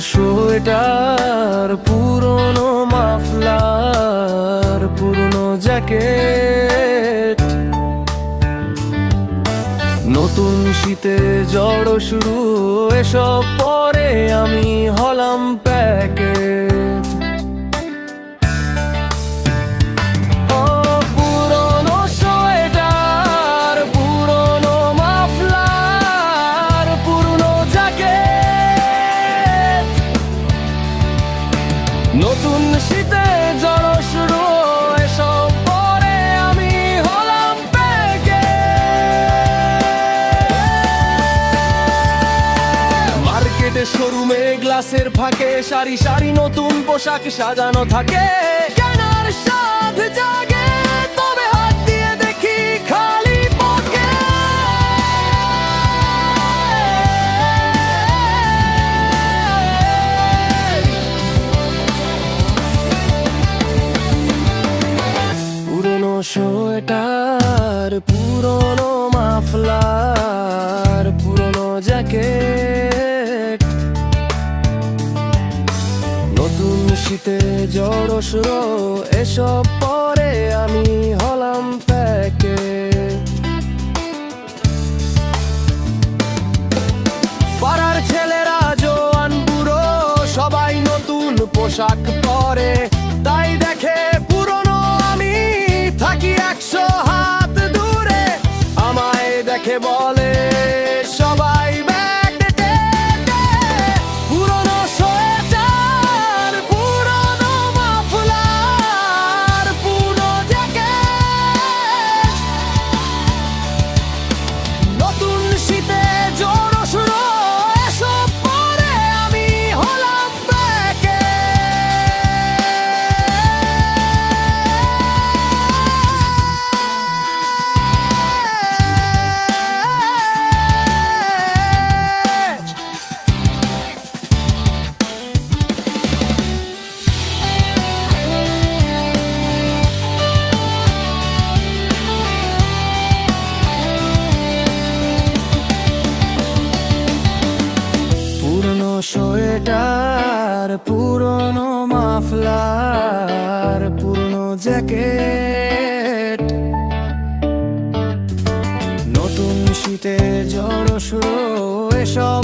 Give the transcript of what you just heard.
Sweater পুরনো muffler পুরনো jacket. নতুন শীতে জড় শুরু এসব পরে আমি শোরুমে গ্লাসের ফাঁকে, সারি সারি নতুন পোশাক সাজানো থাকে। কেনার সাধ জাগে, তবে হাত দিয়ে দেখি খালি পকেট। পুরনো সোয়েটার, পুরনো মাফলার নতুন জড়ো জড় সুরো এসব পরে আমি হলাম প্যাকে পাড়ার ছেলেরা, জোয়ান বুড়ো, সবাই নতুন পোশাক সোয়েটার পুরনো মাফলার পুরনো জ্যাকেট। নতুন শীতে শুরু এসব